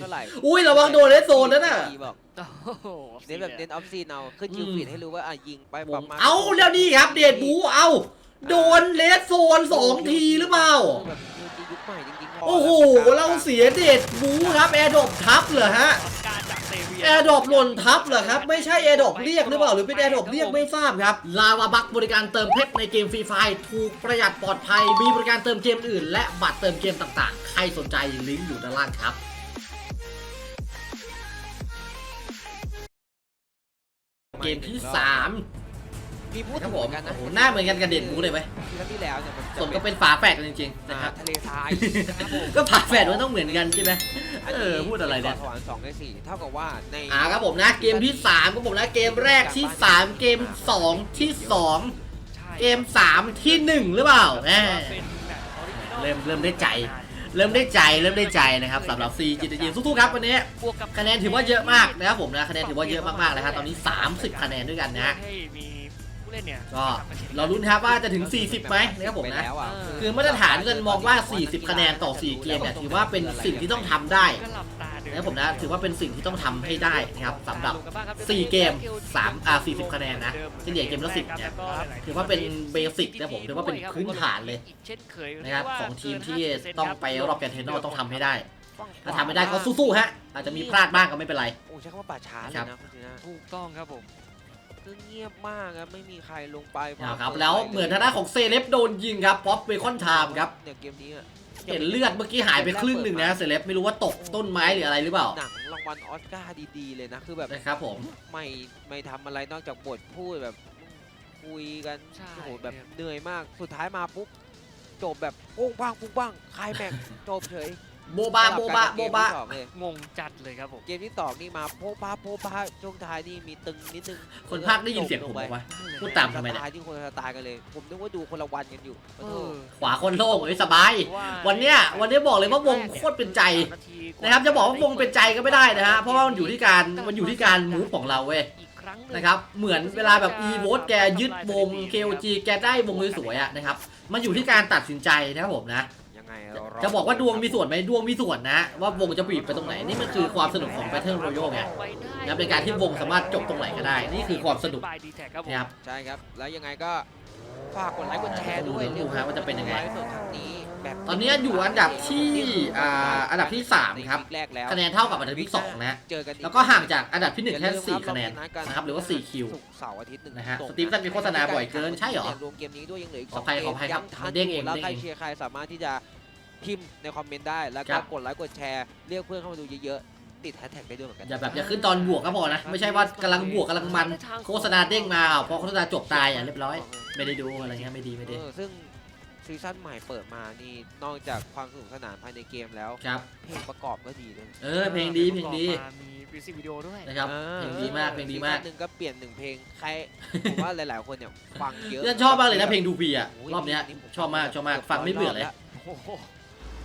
เท่าไหร่อุ้ยระวังโดนเลสโซนนั่นน่ะดีบอกโอ้โหเน้นแบบเน้นออฟซีนเอาขึ้นคิวอืมฟีดให้รู้ว่าอะยิงไปประมาณเอาแล้วนี่ครับเดดบูเอาโดนเลสโซนสองทีหรือเปล่า แบบยูจียุคใหม่จริงๆโอ้โห เราเสียเดดบูครับแอร์ดรอปทับเหรอฮะออสการ์จากเซเวียแอร์ดรอปหล่นทับเหรอครับไม่ใช่แอร์ดรอปเรียกหรือเปล่าหรือเป็นแอร์ดรอปเรียกไม่ทราบครับลาวาบักบริการเติมเพชรในเกมฟรีไฟถูกประหยัดปลอดภัยมีบริการเติมเกมอื่น และบัตรเติมเกมต่างๆ ใครสนใจลิงก์อยู่ด้านล่างครับ เกมที่3มีพูดคถึรับงผเหมมือนกันนะโอ้โหหน้าเหมือนกันกับเด่นบูเลยไหมครั้งที่แล้วเนี่ยมันสมก็เป็นฝาแฝดกันจริงๆนะนะคครัรับบทะเลทรายนะครับผม ก็ฝาแฝดมันต้องเหมือนกันใช่ไหมเออพูดอะไรเนี่ยสวรรค์สองในสี่เท่ากับว่าในอ่าครับผมนะเกมที่3ครับผมนะเกมแรกที่3เกม2ที่2ใช่เกม3ที่1หรือเปล่าแหมเป็นแบบออริจินอลเริ่มเริ่มได้ใจ เริ่มได้ใจเริ่มได้ใจนะครับสำหรับซีจิตยินสู้ๆครับวันนี้บวกกับคะแนนถือว่าเยอะมากนะครับผมนะคะแนนถือว่าเยอะมากๆเลยครับตอนนี้ 30 คะแนนด้วยกันนะให้มีผู้เล่นเนี่ยก็เราลุ้นครับว่าจะถึง 40ไหมนะครับผมนะไปแล้วอะคือมาตรฐานกันมองว่า 40 คะแนนต่อ 4 เกมเนี่ยถือว่าเป็นสิ่งที่ต้องทำได้ก็หลับตาเดิ นะครับผมนะถือว่าเป็นสิ่งที่ต้องทำให้ได้นะครับสำหรับ 4 เกม3อ่า40 คะแนนนะเฉลี่ยเกมละ10เนี่ยถือว่าเป็นเบสิกนะผมถือว่าเป็นพื้นฐานเลยอีกเช่นเคยนะครับของทีมที่ต้องไปรอบแกรนด์ไฟนอลต้องทำให้ได้ ถ้าทำไม่ได้ก็สู้ๆฮะอาจจะมีพลาดบ้างก็ไม่เป็นไร โอ้ใช้คำว่าป่าช้าเลยครับนะคุณจีน่าถูกต้องครับผมคือเงียบมากครับไม่มีใครลงไปนะครับแล้วเหมือนทางด้านของเซเลบโดนยิงครับป๊อปเบคอนไทม์ครับเนี่ยเกมนี้อะ เห็นเลือดเมื่อกี้หายไปครึ่งหนึ่งนะเซเลบไม่รู้ว่าตกต้นไม้หรืออะไรหรือเปล่า หนังรางวัลออสการ์ดีๆเลยนะคือแบบนะครับผม ไม่ไม่ทำอะไรนอกจากบทพูดแบบคุยกันใช่ โอ้โหแบบเหนื่อยมากสุดท้ายมาปุ๊บจบแบบปุ้งปังปุ้งปังคลายแม็กซ์จบเฉย โบบา โบบา โบบา สลักันกับเกมที่สองเลยงงจัดเลยครับผม เกมที่สองนี่มาโป๊ะป้าโป๊ะป้าช่วงท้ายนี่มีตึงนิดนึงคนภาคได้ยินเสียงผมบอกว่าพูดตามทำไมเนี่ยสไตล์ที่คนละสไตล์กันเลย ผมนึกว่าดูคนละวันกันอยู่เออ ขวาคนโล่งเฮ้ยสบาย วันเนี้ยวันนี้บอกเลยว่าวงโคตรเป็นใจนะครับจะบอกว่าวงเป็นใจก็ไม่ได้นะฮะเพราะว่ามันอยู่ที่การมันอยู่ที่การมูฟของเราเว้ยอีกครั้งหง นะครับเหมือนเวลาแบบ e v o t แกยึดวง KOG แกได้วงสวยๆอะนะครับมันอยู่ที่การตัดสินใจนะครับผมนะ ยังไงจะเราจะบอกว่าดวงมีส่วนไหมดวงมีส่วนนะ ว่าวงจะบีบไปตรงไหนนี่มันคือความสนุกของ Battle Royale ไงไปได้นะครับในการที่วงสามารถจบตรงไหนก็ได้ นี่คือความสนุกบายดีแท็กครับผมนะครับใช่ครับ แล้วยังไงก็ฝากกดไลค์กดแชร์ด้วยดูฮะว่าจะเป็นยังไงไลฟ์สดครั้งนี้แบบตอนนี้อยู่อันดับที่อ่าอันดับที่สามครับแรกแล้วคะแนนเท่ากับอันดับที่สองนะเจอกันอีแล้วก็ห่างจากอันดับที่หนึ่งแค่สี่คะแนนนะครับหรือว่าสี่คิวศุกร์เสาร์อาทิตย์หนึ่งนะฮะตรงสตีฟสันมีโฆษณาบ่อยเกินใช่เหรอรวมเกมนี้ด้วยยังเหลืออีกขออภัยสขออภัยครับกมมันเด้งเองแล้วเด้งใครเองเชียร์ใครสามารถที่จะ พิมพ์ในคอมเมนต์ได้ แล้วคก็รับกดไลค์กดแชร์เรียกเพื่อนเข้ามาดูเยอะๆ ติดแฮชแท็กได้ด้วยเหมือนกัน อย่าแบบอย่าขึ้นตอนบวกก็พอนะ ไม่ใช่ว่ากำลังบวกกำลังมัน โฆษณาเด้งมาพอโฆษณาจบตายอะเรียบร้อย ไม่ได้ดูอะไรเงี้ยไม่ดีไม่ดีเออซึ่งซีซั่นใหม่เปิดมานี่นอกจากความสนุกสนานภายในเกมแล้ว ครับ เพลงประกอบก็ดีเลยเออเพลงดีเพลงดีมามีมิวสิกวิดีโอด้วยนะครับออเพลงดีมากเพลงดีมากซีซั่นหนึ่งก็เปลี่ยนหนึ่งเพลงใครผมว่าหลายๆคนเนี่ยฟังเยอะเนี่ยชอบมากเลยนะเพลงดูพีอะโอ้ยรอบเนี้ยนี่ผมชอบมากชอบมากฟังไม่เบื่อเลยโอ้โห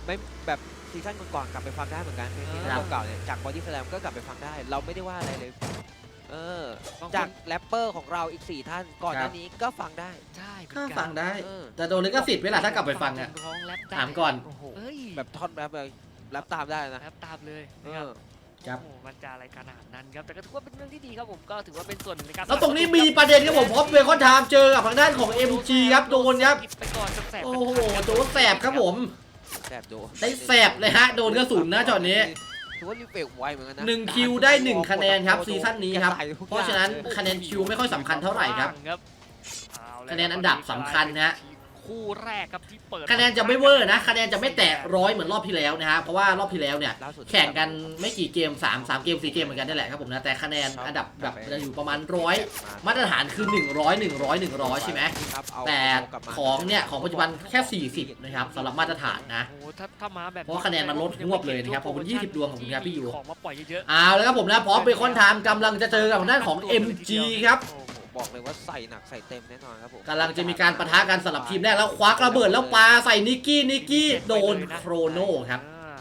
ไม่แบบซีซั่นก่อนๆกลับไปฟังได้เหมือนกันเพลงซีซั่ครับนเก่าๆเนี่ยจากบอดี้สแลมก็กลับไปฟังได้ เราไม่ได้ว่าอะไรเลย เออบางคนจากแรปเปอร์ของเราอีก 4 ท่านก่อนหครัน้าบนี้ก็ฟังได้ใช่เหมืก็อนกันฟังได้ เออแต่โดนลิขสิทธิ์เวลาถ้ากลับไปฟังอะ ร้องแรปได้ถามก่อนโอ้โหเอ้ยแบบท่อนแรปเลยแรปตามได้นะ แรปตามเลยเอนะครับอ ครับ โอ้โหมันจะอะไรขนาดนั้นครับแต่ก็ถือว่าเป็นเรื่องที่ดีครับผมก็ถือว่าเป็นส่วนหนึ่งในการแล้วตรงนี้มีประเด็นครับผมเพราะเบคอนไทม์เจอกับทางด้านของ MG ครับโดนครับ ไปก่อนแสบๆโอ้โหโดนแสบครับผม แสบโดได้แสบเลยฮะโดนกระสุนนะจอดนี้ถือว่ารีเฟกไวเหมือนกันนะหนึ่งคิวได้หนึ่งคะแนนครับซีซั่นนี้ครับกะใส่ทุกเพราะฉะนั้นอย่งลยคะแนนคิวไม่ค่อยสำคัญเท่าไหร่ครับครับเอาละคะแนนอันดับสำคัญนะฮะ คู่แรกครับที่เปิดคะแนนจะไม่เวอร์นะคะแนนจะไม่แตะร้อยเหมือนรอบที่แล้วนะฮะเพราะว่ารอบที่แล้วเนี่ยล่าสุดแข่งกันไม่กี่เกม3 3เกม4เกมเหมือนกันนี่แหละครับผมนะแต่คะแนนอันดับแบบจะอยู่ประมาณร้อยมาตรฐานคือ 100 100 100 ใช่ไหมครับเอาแต่กลับมาของเนี่ยของปัจจุบันแค่ 40 นะครับสำหรับมาตรฐานนะโอ้โหถ้าถ้ามาแบบเพราะคะแนนมันลดหวบเลยนะครับขอบคุณ20 ดวงขอบคุณครับพี่ยูของมาปล่อยเยอะเอาแล้วครับผมนะพร้อมเบคอนไทม์กำลังจะเจอกับทางด้านของ MG ครับโอ้โห บอกเลยว่าใส่หนักใส่เต็มแน่นอนครับผมกำลังจะมีการปะทะกันสำหรับทีมแรกแล้วคว้ากระเบิดแล้วปาใส่นิกกี้นิกกี้โดนโครโนครับอ่า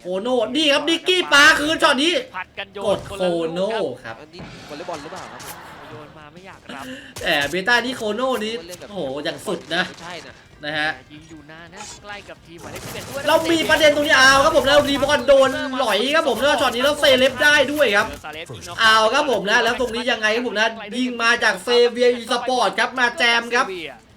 โครโนนี่ครับนิกกี้ปาคืนช็อตนี้ผัดกันโยนกดคนโคละลูโนครับครับอันนี้วอลเลย์บอลหรือเปล่าครับผมยโยนมาไม่อยากรับแต่เบต้านี่โคโน่นี้โอ้โหอย่างสุดนะไม่ใช่นะ นะฮะยิงอยู่นานนะใกล้กับทีมหมายเลขสิบเอ็ดด้วยเรามีประเด็นตรงนี้เอาครับผมแล้วรีบอลโดนหลอยครับผมแล้วช็อตนี้แล้วเซเลบได้ด้วยครับซาเลฟยิงน็กเอาครับผมนะแล้วตรงนี้ยังไงครับผมนะยิงมาจากเซเวียอีสปอร์ตครับมาแจมครับเซเวียอีก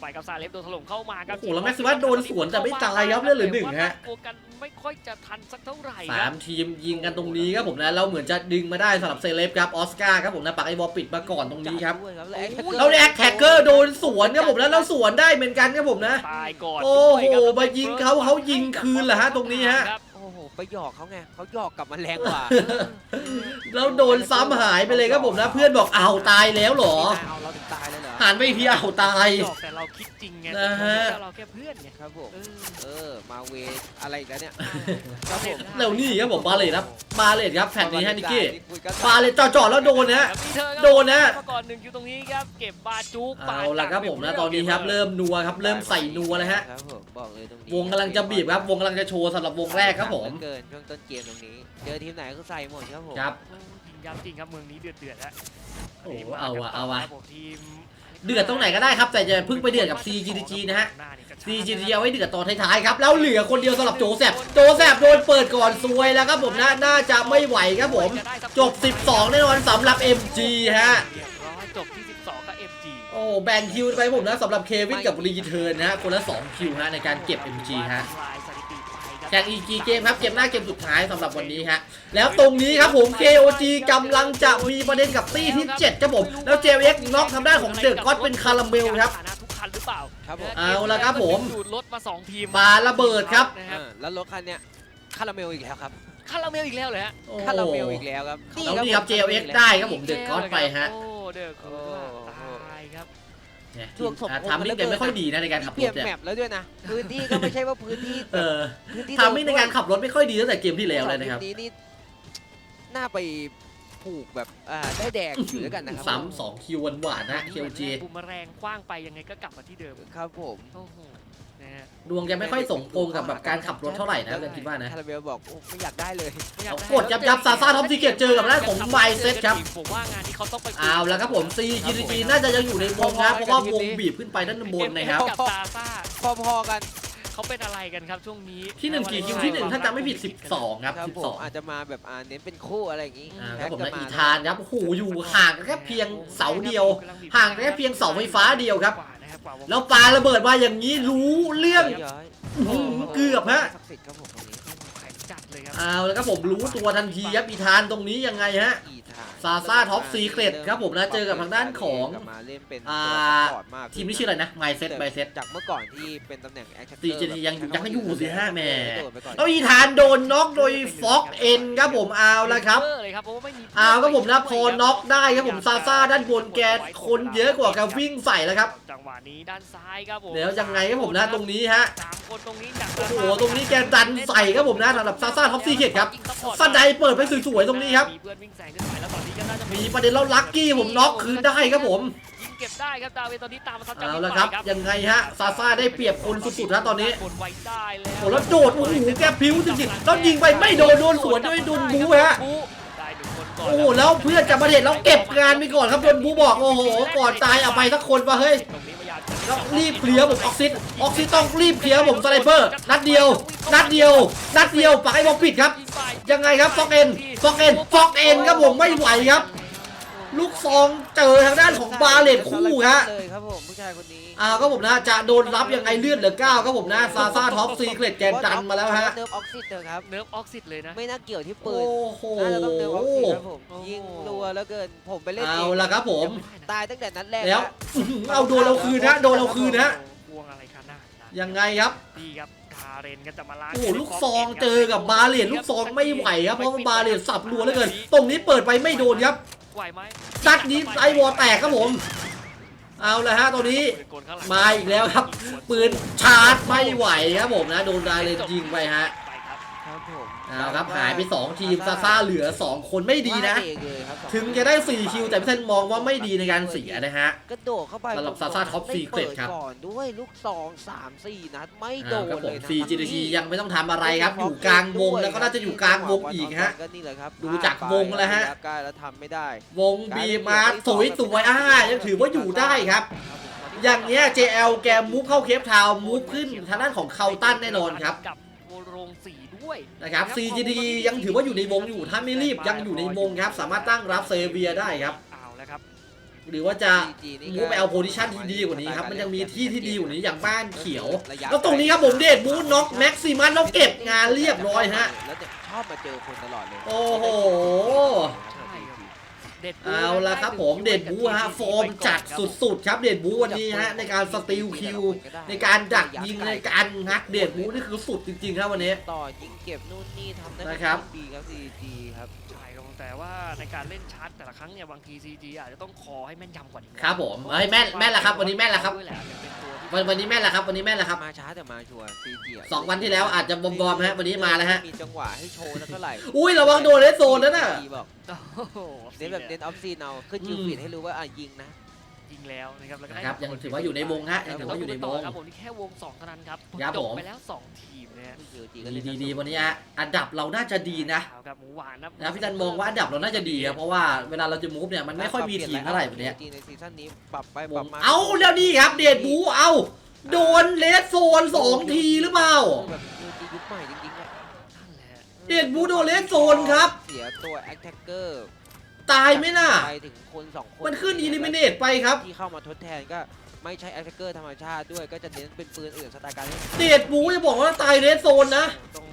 ไปกับซาเลฟโดนถล่มเข้ามาครับโอ้โหแล้วแม็กซิมัสโดนสวนแต่ไม่ตายครับเลือดเหลือหนึ่งฮะโฟกันไม่ค่อยจะทันสักเท่าไหร่สาครัมบทีมยิงกันตรงนี้ครับผมนะเราเหมือนจะดึงมาได้สำหรับเซเลบครับออสการ์ครับผมนะปักไอ้บอลปิดมาก่อนตรงนี้ครับด้วยแล้วแอคแล้วแอคแฮกเกอร์โดนสวนครับผมแล้วเราสวนได้เหมือนกันครับผมนะตายก่อนโอ้โหด้วยครับมายิงเขาเขายิงคืนเหรอฮะตรงนี้ฮะครับโอ้โหไปหยอกเขาไงเขาหยอกกลับมาแรงกว่าแล้วโดนซ้ำหายไปเลยครับผมนะเพื่อนบอกอ้าวตายแล้วเหรอเอาเราถึงตายเลยเหรอ หันไปอีกทีอ้าวตาย หยอกแต่เราคิดจริงไงนะฮะเราแค่เพื่อนไงครับผมเออเออมาเวอะไรอีกแล้วเนี่ยครับผมแล้วนี่ครับผมบาเลตครับบาเลตครับแผ่นนี้ฮะนิกกี้บาเลตจ่อๆแล้วโดนนะ แล้วมีเธอครับโดนนะมาก่อนหนึ่งอยู่ตรงนี้ครับเก็บบาจุกเอาละครับผมนะตอนนี้ครับเริ่มนัวครับเริ่มใส่นัวแล้วฮะครับผมบอกเลยตรงนี้วงกำลังจะบีบครับวงกำลังจะโชว์สำหรับวงแรกครับผมเกินช่วงต้นเกมตรงนี้ เจอทีมไหนก็ใส่หมดครับผมครับ ยิงยับจริงครับเมืองนี้เดือดเดือดแล้วโอ้โหเอาว่ะเอาว่ะครับผมทีม เดือดตรงไหนก็ได้ครับ แต่จะเพิ่งไปเดือดกับ CGG นะฮะหานี่กระชาก CGG เอาไว้เดือดตอนท้ายๆครับ แล้วเหลือคนเดียวสำหรับโจแซบโจแซบโดนเปิดก่อนซวยแล้วครับผมนะน่าจะไม่ไหวครับผม จบ 12 แน่นอนสำหรับ MG ฮะเรียบร้อยจบที่ 12 กับ FG โอ้แบ่งคิวไปผมนะสำหรับเควินกับรีเทิร์นนะฮะคนละ 2 คิวฮะในการเก็บ MG ฮะ ทำลายสถิติไปครับแข่ง EG เกมครับเกมหน้าเกมสุดท้ายสำหรับวันนี้ฮะแล้วตรงนี้ครับผม KOG กำลังจะมีประเด็นกับตี้ที่7ครับผมแล้ว JX น็อกทางด้านของเดอะก็อตเป็นคาราเมลครับฐานะทุกคันหรือเปล่าครับผมเอาละครับผมดูดรถมาสองทีมปาระเบิดครับนะเออแล้วรถคันเนี้ยคาราเมลอีกแล้วครับคาราเมลอีกแล้วเลยฮะโอ้คาราเมลอีกแล้วครับแล้วนี่ครับ JX ได้ครับผมเดอะก็อตไปฮะ เนี่ยช่วงสมอะพงษ์ทำมิ่งกันไม่ค่อยดีนะในการขับเปรลี่ยถนเนี่ย แมปแล้วด้วยนะพื้นที่ก็ไม่ใช่ว่าพื้นที่เออพื้นที่ทำมิ่งในการขับรถไม่ค่อยดีตั้งแต่เกมที่แล้วเลยนะครับ สองทีมนี้นี่น่าไปผูกแบบอ่าได้แดงอยู่ด้วยกันนะครับซ้ำสองคิวหวานๆนะ KOG บูมแมลงคว้างไปยังไงก็กลับมาที่เดิมครับผม โอ้โห นะฮะดวงแกไม่ค่อยสมพงษ์กับแบบการขับรถเท่าไหร่นะกันคิดว่านะ คาราเมลบอกโอ้ไม่อยากได้เลยไม่อยาเอาได้กดยับยับซาซ่าท็อปซีเกตเจอกับด้านของไมเซ็ตครับผมว่างานที่เขาต้องไปคุยเอาแล้วครับผม CGG น่าจะยังอยู่ในวงนะเพราะว่าวงบีบขึ้นไปด้านบนนะครับกับซาซ่าพอๆกันเขาเป็นอะไรกันครับช่วงนี้ที่หนึ่งกี่คิวที่หนึ่งถ้าจำไม่ผิด 12 ครับครับผม12 อาจจะมาแบบอ่าเน้นเป็นคู่อะไรอย่างงี้อ่าคแพ็รับกผมกันนะมาอีธานครับโอ้โหอยู่ห่างกันแค่เพียงเสาเดียว ห่างกันแค่เพียงเสาไฟฟ้าเดียวครับ แล้วปาระเบิดมาอย่างนี้รู้เรื่องย้อยอื้อหือเกือบฮะ ศักดิ์สิทธิ์ครับผมตรงนี้แข็งจัดเลยครับเอาแล้วครับผมรู้ตัวทันทีครับอีธานตรงนี้ยังไงฮะ อีธาน ซาซ่าท็อปซีเครตครับผมนะเจอกับทางด้านของกลับมาเล่นเป็นอ่าตัวซัพพอร์ตมากทีมนี้ชื่ออะไรนะไมเซ็ตไมเซ็ตจากเมื่อก่อนที่เป็นตำแหน่งแอคชั่น CGG ยังอยู่ยังอยู่สิฮะแหม่โดดไปก่อนแล้วอีธานโดนน็อกโดยฟ็อกเอ็นครับผมเอาแล้วครับเลยครับเพราะว่าไม่มีเอาครับผมนะพอน็อกได้ครับผมซาซ่าด้านบนแกคนเยอะกว่ากับวิ่งใส่แล้วครับจังหวะนี้ด้านซ้ายครับผมเดี๋ยวยังไงครับผมนะตรงนี้ฮะสามคนตรงนี้จากโอ้โหตรงนี้แกดันใส่ครับผมนะสำหรับซาซ่าท็อปซีเกตครับฟันไดเปิดไปสวยๆตรงนี้ครับมีเพื่อนวิ่งแซงขึ้นไปแล้วตอ นนี้ก็น่าจะมีประเด็นแล้วลักกี้ผมน็อกคืนได้ครับผมยิงเก็บได้ครับดาเวนตอนนี้ตามมาทับจากเอาที่ละครับไปยังไงฮะซาซ่าได้เปรียบคนสุดๆนะตอนนี้กดไว้ได้แล้วโอ้แล้วโดดโอ้โหแกพริ้วจริงๆแล้วยิงไปไม่โดนโดนสวนด้วยโดนบูฮะได้หนึ่งคนก่อนโอ้โหแล้วเพื่อนจะมาเด็ดแล้วเก็บงานไปก่อนครับโดนบูบอกโอ้โหก่อนตายเอาไปสักคนวะเฮ้ย แล้วรีบเคลียร์ผมออกซิดออกซิตต้องรีบเคลียร์ผมสไนเปอร์นัดเดียว นัดเดียว นัดเดียวปักไอ้บอลปิดครับ ยังไงครับฟอกเอ็นฟอกเอ็นฟอกเอ็นครับผมไม่ไหวครับ ลูกซองเจอทางด้านของบาเลตคู่ฮะเลยครับผมผู้ชายคนนี้อ่าก็ผมนะจะโดนรับยังไงเลือดเหลือเก้าครับผมนะซาซ่าท็อปซีเกรดแกนดันมาแล้วฮะเนิร์ฟออกซิเตอร์ครับเนิร์ฟออกซิดเลยนะไม่น่าเกี่ยวที่ปืโอ้นโหน่าจะต้องเนิร์ฟออกซิครับผมโอ้โหยิงรัวแล้วเกินผมไปเล่นเอาเองละครับผมตายตั้งแต่นัดแรกแล้วฮะอื้อหือเอาโดนเราคืนฮะโดนเราคืนฮะพวงอะไรขนาดนั้นยังไงครับดีครับคาเรนก็จะมาล้างโอ้โหลูกซองเจอกับบาเลตลูกซองไม่ไหวครับเพราะว่าบาเลตสับรัวเหลือเกิน ตรงนี้เปิดไปไม่โดนครับ ไหวไหมนัดนี้ไอวอลแตกครับผม เอาละฮะตอนนี้มาอีกแล้วครับ ปืนชาร์จไม่ไหวครับผมนะโดนดาเลนยิงไปฮะไป ครับครับผมอเอาครับหายไป 2 ทีมซาซ่าเหลือ 2 คนไม่ดีนะพลาเองเลยครับสอถึงจะได้ 4 คิว แต่พี่เซนมองว่าไม่ดีในการเสียนะฮะ กระโดดเข้าไปสำหรับ Zaza Top ไม่ Secret เปิดครับ ก่อนด้วยลูกสองสามสี่นัดไม่โดเอานครับผเลมยนะ CGT ยังไม่ต้องทำอะไรครับ อยู่กลางวงแล้วก็น่าจะอยู่กลางวงอีกฮะ ก็นี่แหละครับดูจากวงแล้วฮะ ใกล้แล้วทำไม่ได้วงบีมาสวยสวยอ่ายังถือว่าอยู่ได้ครับ อย่างเงี้ย JL แกมูฟเข้าเคปทาวมูฟขึ้นทางด้านของเคาตันแน่นอนครับ กับโวโรงสีด้วย นะครับ CGD ยังถือว่าอยู่ในวงอยู่ถ้าไม่รีบยังอยู่ในวงครับ สามารถตั้งรับเซเวียได้ครับเอาแล้วครับหรือว่าจะ CG นี่มูฟไปเอาโพซิชันที่ดีกว่านี้ครับ มันยังมีที่ที่ดีกว่านี้อย่างบ้านเขียวระยะแล้วตรงนี้ครับผมเดชมูฟน็อกแม็กซิมัสแล้วเก็บงานเรียบร้อยฮะแล้วเนี่ยชอบมาเจอคนตลอดเลยโอ้โหใช่ครับ เด็ดบูเอาละครับผมเดชบูฮะฟอร์มจัดสุดๆครับเดชบูวันนี้ฮะในการสติลคิว ในการดักยิงในการงักเดชบูนี่คือสุดจริงๆครับวันนี้ ต่อยิงเก็บนู่นนี่ทำได้นะครับ ดีครับ CG ครับใช่ครับผม แต่ว่าในการเล่นชาร์จแต่ละครั้งเนี่ยบางที CG อาจจะต้องคอให้แม่นยำกว่านี้ครับผมเอ้ยแม่นแม่นแล้วครับวันนี้แม่นแล้วครับ ด้วยหะเป็นตัวที่วันวันนี้แม่นแล้วครับ วันนี้แม่นแล้วครับ มาช้าแต่มาชัวร์ CG ะสองวันที่แล้วอาจจะบอมๆฮะวันนี้มาแล้วฮะ มีจังหวะให้โชว์แล้วเท่าไหร่อุ้ยระวังโดนเลสโซนนั่นน่ะ CG บอกโอ้โห เน้นแบบเน้นออฟซีนเอาขึ้นจิวอืมฟีดให้รู้ว่าอะยิงนะ ยิงแล้วนะครับแล้วก็ได้นะครับยังถือว่าอยู่ในวงฮะยังถือว่าอยู่ในวงครับผมนี่แค่วงสองเท่านั้นครับครับจผบมไปแล้วสองทีมนะฮะ CG ก็ดีเล่นดีดีวันนี้ฮะอันดับเราน่าจะดีนะเอาครับหมูหวานนะนะพี่จันมองว่าอันดับเราน่าจะดีครับเพราะว่าเวลาเราจะมูฟเนี่ยมันไม่ค่อยมีทีมเท่าไหร่แบบเนี้ยในซีซั่นนี้ปรับไปวปรับงมาเอาแล้วนี่ครับเดชบูเอาโดนเลสโซนสองทีหรือเปล่าแบบซีจียุคใหม่จริงๆอะนั่นแหละเดชบูโดนเลสโซนครับ เสียตัวแอคแท็กเกอร์ ตายไหมน่ะ ไปถึงคนสองคนมันขึ้นอิลิมิเนตไปครับ ที่เข้ามาทดแทนก็ไม่ใช่แอคแท็กเกอร์ธรรมชาติด้วยก็จะเน้นเป็นปืนอื่นสไตล์การเล่นเดชบูจะบอกว่าตายเลสโซนนะ ต้อง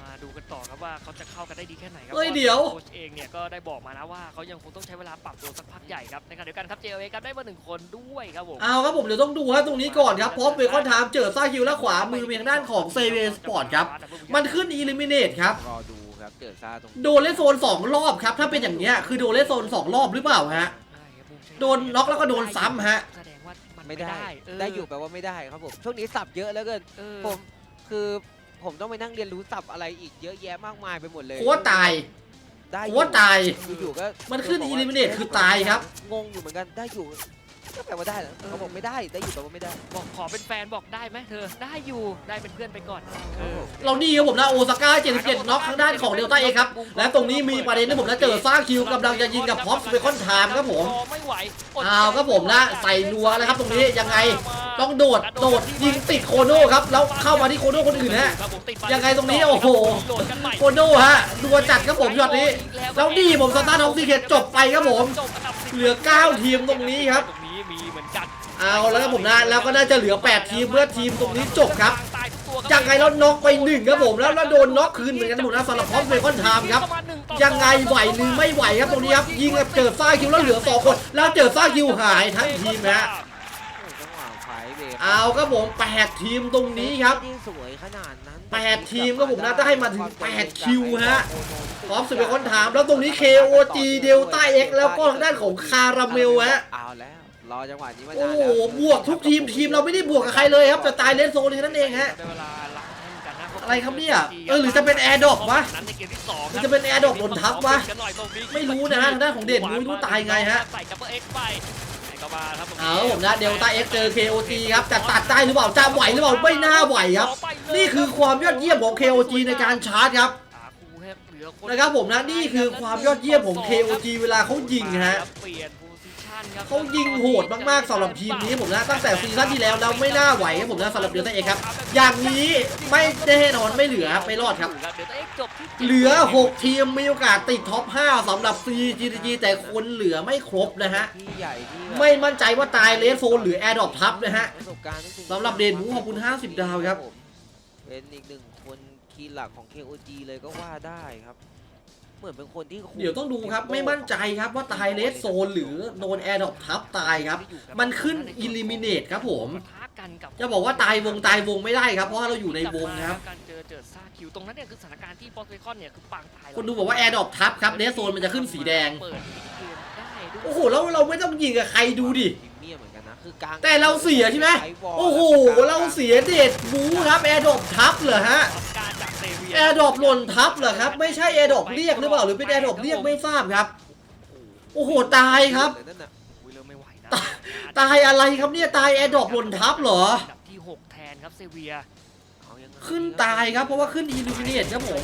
มาดูกันต่อครับว่าเขาจะเข้ากันได้ดีแค่ไหนครัเฮ้ยเดี๋ยวโค้ชเองเนี่ยก็ได้บอกมานะว่าเขายังคงต้องใช้เวลาปรับตัวสักพักใหญ่ครับในขณะเดียวกันครับ JLA ครับได้มาหนึ่งคนด้วยครับผม เอาครับผมเดี๋ยวต้องดูครับตรงนี้ก่อนครับเพราะเบคอนไทม์เจอซ่าคิวและขวามือเมียงด้านของเซเวสปอร์ตครับ มันขึ้นอิลิมิเนตครับ รอดู ครับเจอซาตรงโดนเลสโซนสองรอบครับ ถ้าเป็นอย่างเนี้ยคือโดนเลสโซนสองรอบหรือเปล่าฮะ โดนน็อกแล้วก็โดนซ้ำฮะ แสดงว่ามันไม่ไม่ได้ ได้เได้อยู่แปลว่าไม่ได้ครับผม ช่วงนี้สับเยอะแล้วเกิน เออ ผมคือผมต้องไปนั่งเรียนรู้สับอะไรอีกเยอะแยะมากมายไปหมดเลยโคตรตายได้อโคยู่ตรตาย อยู่ๆก็มันขึ้น eliminate คือตายครับ งงอยู่เหมือนกันได้อยู่ ก็แปลว่าได้เหรอเขาบอกไม่ได้ได้อยู่แปลว่าไม่ได้ บอกขอเป็นแฟนบอกได้ไหมเธอ ได้อยู่ได้เป็นเพื่อนไปก่อนเออ เราดีครับผมนะโอซาก้า77น็อกทางด้านของเดลต้าเอครับ และตรงนี้มีประเด็นที่ผมนะเจอซ่าคิวกำลังจะยิงกับพ็อปสเปคอนไทม์ครับผมรอไม่ไหวอดเอาครับผมนะใส่นัวแล้วครับตรงนี้ยังไง ต้องโดดโดดยิงติดโคโน่ครับ แล้วเข้ามาที่โคโน่คนอื่นฮะ ครับผมติดยังไงตรงนี้โอ้โหโหลดกันใหม่โคโน่ฮะดัวจัดครับผมช็อตนี้ แล้วนี่ผมสตาร์ทออฟซีเคจบไปครับผมจบอันดับสิบเหลือ 9 ทีมตรงนี้ครับตรง นี้มีเหมือนกันเอาแล้วครับผมนะแล้วก็น่าจะเหลือ 8 ทีมเพื่อทีมตรงนี้จบครับตายทุกตัวครับยังไงแล้วน็อกไปหนึ่งครับผมแล้วแล้วโดนน็อกคืนเหมือนกันผมนะสำหรับพ็อปสเปคอนไทม์ครับยังไงไหวหรือไม่ไหวครับตรงนี้ครับยิงกับเจอซ่าคิวแล้วเหลือสองคนแล้วเจอซ่าคิวหายทั้งทีมนะฮะโอ้จังหวะไฟเบรกเอาครับผมแปดทีมตรงนี้ครับที่สวยขนาดนั้นแปดทีมครับผมนะได้มาถึงแปดคิวฮะพร้อมสุดเป็นคนถามแล้วตรงนี้ KOG Delta X แล้วก็ทางด้านของคาราเมลฮะเอาแล้ว รอจังหวะนี้มาโอ้นานโหแล้วบวกทุกทีมทีมเราไม่ได้บวกกับใครเลยครับแต่ตายเลนโซนแค่นั้นเองฮะ ได้เวลาล้างแค้นกันนะอะไรครับเนี่ยเออหรือจะเป็น Air-Drop วะนั้นในเกมที่สองหรือจะเป็น Air-Drop หล่นทับวะกันหน่อยตรงนี้ไม่รู้นะฮะทางด้านของเดชมุ้ยรู้ตายไงฮะ ใส่กับเอ็กซ์ไปไหนก็มาครับตรงนี้เอาครับผมนะเดลต้า X เจอ KOG ครับจะตัดได้หรือเปล่าจะไหวหรือเปล่าไม่น่าไหวครับ นี่คือความยอดเยี่ยมของ KOG ในการชาร์จครับหาคู่ให้เหลือคนนะครับผมนะนี่คือความยอดเยี่ยมของ KOG เวลาเขายิงฮะ เปลี่ยนโพซิชั่นครับ เขายิงโหดมากๆสำหรับทีมนี้ผมนะตั้งแต่ซีซั่นที่แล้วเราไม่น่าไหวครับผมนะสำหรับเดลต้าเอครับ อย่างนี้ไม่แน่นอนไม่เหลือครับไม่รอดครับเดี๋ยวตัวเอ็กซ์จบที่จ็ดเหลือ 6 ทีมมีโอกาสติดท็อป 5สำหรับ CGG แต่คนเหลือไม่ครบนะฮะที่ใหญ่ที่แบบไม่มั่นใจว่าตายเลสโซนหรือแอร์ดรอปทับนะฮะประสบการณ์นิดนึงสำหรับเดนหมูขอบคุณ 50 ดาวครับผมเป็นอีกหนึ่งคนคีย์หลักของ KOG เลยก็ว่าได้ครับเห มือนเป็นคนที่คุมเดี๋ยวต้องดูครับไม่มั่นใจครับว่าตายเลสโซนหรือโดนแอร์ดรอปทับตายครับ มันขึ้น Eliminate ครับผมปะทะกันกับจะบอกว่าตายวงตายวงไม่ได้ครับเพราะว่าเราอยู่ในวงครับการเจอเจอซาคิวตรงนั้นเนี่ยคือสถานการณ์ที่บอสเบคอนเนี่ยคือปางตายแล้วคนดูบอกว่าแอร์ดรอปทับครับเลสโซนมันจะขึ้นสีแดงเปิดเกมได้ด้วยโอ้โหแล้วเราไม่ต้องยิงกับใครดูดิ พรีเมียมเหมือนกันนะคือกลางแต่เราเสียใช่ไหมไวลโอ้โห เราเสียเดชบูครับแอร์ดรอปทับเหรอฮะการจากเซเวีวียแอร์ดรอปหล่นทับเหรอครับ ไม่ใช่แอร์ดรอปเรียกหรือเปล่าหรือเป็นแอร์ดรอปเรียกไม่ทราบครับ โอ้โห ตายครับเลยนั่นน่ะอุ้ยเริ่มไม่ไหวนะตายอะไรครับเนี่ยตายแอร์ดรอปหล่นทับเหรออันดับที่หกแทนครับเซเวียเอายังไงขึ้นตายครับเพราะว่าขึ้นอิลูมิเนตครับผม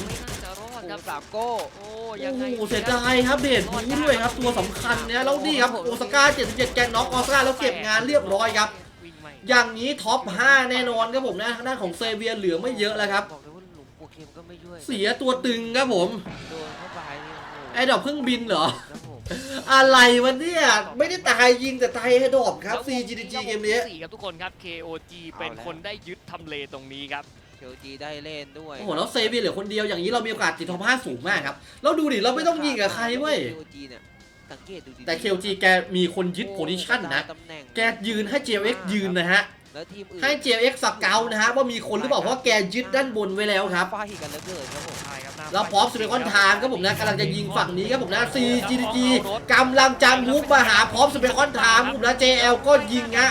ครับสามโก้โอ้โอ้ยังไงโหเสียดายครับเดชบูด้วยครับตัวสำคัญเนี่ยแล้วนี่ครับโอซาก้า77 แกนน็อกออสก้าแล้วเก็บงานเรียบร้อยครับวิ่งไม่อย่างนี้ท็อป 5 แน่นอนครับผมนะทางด้านของเซเวียเหลือไม่เยอะแล้วครับบอกเลยว่าหลุมโปรเกมก็ไม่ช่วยเสียตัวตึงครับผมโดนเข้าไปนี่โอ้โหไอ้ดอกเครื่องบินเหรอครับผมอะไรวะเนี่ย ไม่ได้ตายยิงแต่ตายไอ้ดอกครับ CGG เกมนี้สี่ครับทุกคนครับ KOG เป็นคนได้ยึดทำเลตรงนี้ครับเชลจีได้เล่นด้วยโอ้โหแล้วเซเวียเหลือคนเดียวอย่างนี้เรามีโอกาสติดท็อป5สูงมากครับแล้วดูดิเราไม่ต้องยิงกับใครเว้ยเชลจีเนี่ยสังเกตดูดิแต่ KLG แกมีคนยึดโพซิชันนะตำแหน่งแกยืนให้ JX ยืนนะฮะแล้วทีมอื่นให้ JX สเกลนะฮะว่ามีคนหรือเปล่าเพราะว่าแกยึดด้านบนไว้แล้วครับฟาดกันเหลือเกินครับผมใช่ครับหน้าแล้วพร้อมสเปคอนไทม์ครับผมนะกำลังจะยิงฝั่งนี้ครับผมนะ CGG กำลังจะมูฟมาหาพร้อมสเปคอนไทม์ครับผมนะ JL ก็ยิงฮะ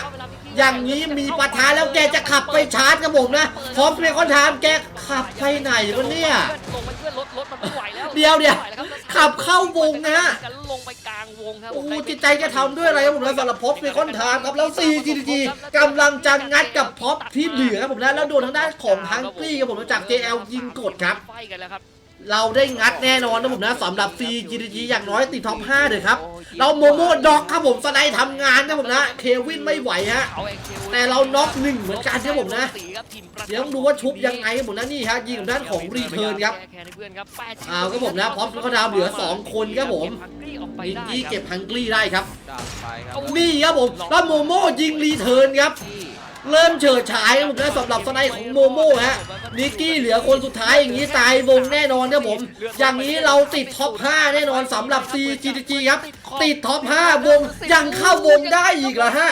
อย่างนี้มีปะทะแล้วแกจะขับไปชาร์จครับผมนะพร้อมสเปคอนไทม์แกขับไปไหนวะเนี่ยลงไปเพื่อนรถรถมันไม่ไหวแล้วเดี๋ยวเดี๋ยวไม่ไหแล้วครับขับเข้าวงนะฮะกันลงไปกลางวงครับโอ้โหจิตใจแกทำด้วยอะไรครับผมนะสำหรับพร็อพสเปคอนไทม์ครับแล้ว CGG กำลังจะงัดกับพร็อพที่เหลือครับผมนะแล้วโดนทางด้านของฮังกี้ครับผมนะจาก JL ยิงกดครับไฟกันแล้วครับ เราได้งัดแน่นอนนะผมนะสำหรับ CGG อย่างน้อยติดท็อป5เลยครับ เราโมโมด็อกครับผมสไนด์ทำงานนะผมนะ เควินไม่ไหวฮะเอา XQ แต่เราน็อกหนึ่งเหมือนกันครับผมนะสีครับทีมประจำเดี๋ยวต้องดูว่าชุบยังไงครับผมนะนี่ฮะยิงกับด้านของรีเทิร์นครับแก้แค้นให้เพื่อนครับแปดชิ้นเอาครับผมนะพร้อมเขาดาวเหลือสองคนครับผมเก็ฮังกี้ออกไปนิกได้กี้ครับเก็บฮังกี้ได้ครับดาวไปครับเอานี่ครับผมแล้วโมโม่ยิงรีเทิร์นครับที่ เริ่มเฉิดฉายครับผมนะสำหรับสไนด์ของโมโม่ฮะนิกกี้เหลือคนสุดท้ายอย่างนี้ตายวงแน่นอนครับผม อย่างนี้เราติดท็อป 5 แน่นอนสำหรับ CGG ครับ ติดท็อป 5 วงยังเข้าวงได้อีกเหรอฮะ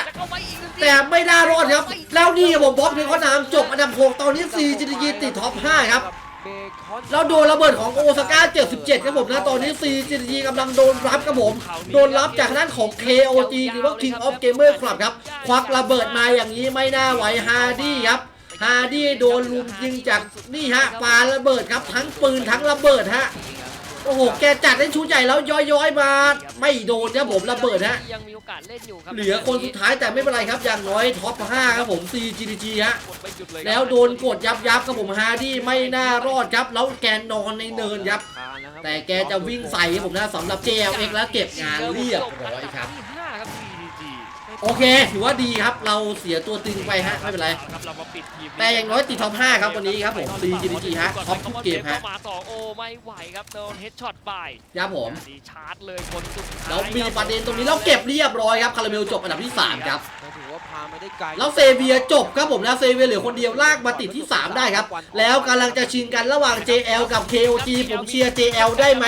แต่ไม่น่ารอดครับ แล้วนี่ครับผมบ๊อบเพลข้อนามจบอันดับ 6 ตอนนี้ CGG ติดท็อป 5 ครับ เราโดนระเบิดของโอซาก้า 77 ครับผมนะ ตอนนี้ซีจีจีกำลังโดนรับครับผม โดนรับจากด้านของ KOG หรือว่า King of Gamer Club ครับ ควักระเบิดมาอย่างนี้ไม่น่าไหวฮาร์ดี้ครับฮาร์ดี้โดนลุมยิงจากนี่ฮะปาระเบิดครับทั้งปืนทั้งระเบิดฮะ โอ้โห แกจัดได้ชุดใหญ่แล้วย้อยๆมา ไม่โดนครับผมระเบิดฮะ ยังมีโอกาสเล่นอยู่ครับเหลือคนสุดท้ายแต่ไม่เป็นไรครับ อย่างน้อยท็อป 5 ครับผม CGG ฮะ กดไม่หยุดเลยครับแล้วโดนกดยับยับครับผมฮาร์ดี้ไม่น่ารอดครับ แล้วแกนอนในเนินครับ แต่แกจะวิ่งใส่ครับผมนะสำหรับ JLX แล้วเก็บงานเรียบร้อยครับ ที่ห้าครับ CDG โอเค ถือว่าดีครับ เราเสียตัวตึงไปฮะ ไม่เป็นไร ครับเรามาปิดทีมแต่อย่างน้อยติดท็อป5ครับวันนี้ครับผม CGG ฮะท็อปทุกเกมฮะมาต่อโอ้ไม่ไหวครับโดนเฮดช็อตไปครับผมดีชาร์จเลยคนสุดท้ายแล้วมีประเด็นตรงนี้เราเก็บเรียบร้อยครับคาราเมลจบอันดับที่ 3 ครับถือว่า พาไม่ได้ไกลแล้วเซเวียจบครับผมนะเซเวียเหลือคนเดียวลากมาติดที่ 3 ได้ครับ แล้วกำลังจะชิงกันระหว่าง JL กับ KOG ผมเชียร์ JL ได้ไหม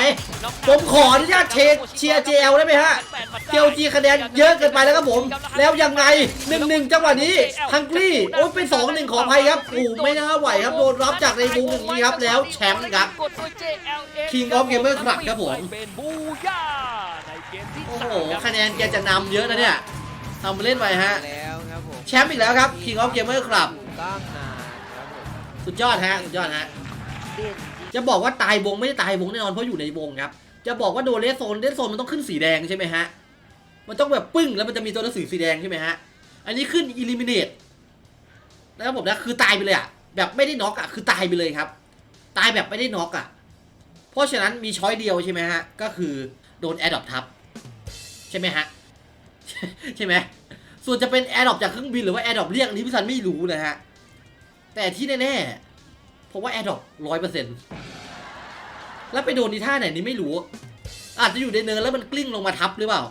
ผมขออนุญาตเชียร์เชียร์ JL ได้ไหมฮะ KOG คะแนนเยอะเกินไปแล้วครับผม แล้วยังไง1-1จังหวะนี้ฮังกี้โอ้ยเป็น 2-1 ขออภัยครับโอ้ไม่น่าไหวครับโดนรับจากในมุมอย่างนี้ครับแล้วแชมป์ครับกดด้วย JLX King of Gamer Club ครับผมเป็นบูย่าในเกมที่โอ้สาโหมครับคะแนนแกจะนำเยอะนะเนี่ยทำมาเล่นไปฮะ แชมป์อีกแล้วครับ King of Gamer Club ตั้งนาครับผมสุดยอดฮะ สุดยอดฮะ เด่นจริงจะบอกว่าตายวงไม่ได้ตายวงแน่นอนเพราะอยู่ในวงครับ จะบอกว่าโดนเลสโซนเลสโซนมันต้องขึ้นสีแดงใช่ไหมฮะ มันต้องแบบปึ้งแล้วมันจะมีตัวหนังสือสีแดงใช่ไหมฮะ อันนี้ขึ้นอิลิมิเนตนะครับผมนะคือตายไปเลยอะแบบไม่ได้น็อกอะคือตายไปเลยครับ ตายแบบไม่ได้น็อกอะเพราะฉะนั้นมีช้อยเดียวใช่ไหมฮะ ก็คือโดนแอดดอปทับใช่ไหมฮะ ใช่ไหม ส่วนจะเป็นแอร์ดรอปจากเครื่องบินหรือว่าแอร์ดรอปเรียกอันนี้พี่ซันไม่รู้นะฮะ แต่ที่แน่ๆเพราะว่าแอร์ดรอปร้อยเปอร์เซ็นต์แล้วไปโดนที่ท่าไหนนี่ไม่รู้ อาจจะอยู่ในเนินแล้วมันกลิ้งลงมาทับหรือเปล่า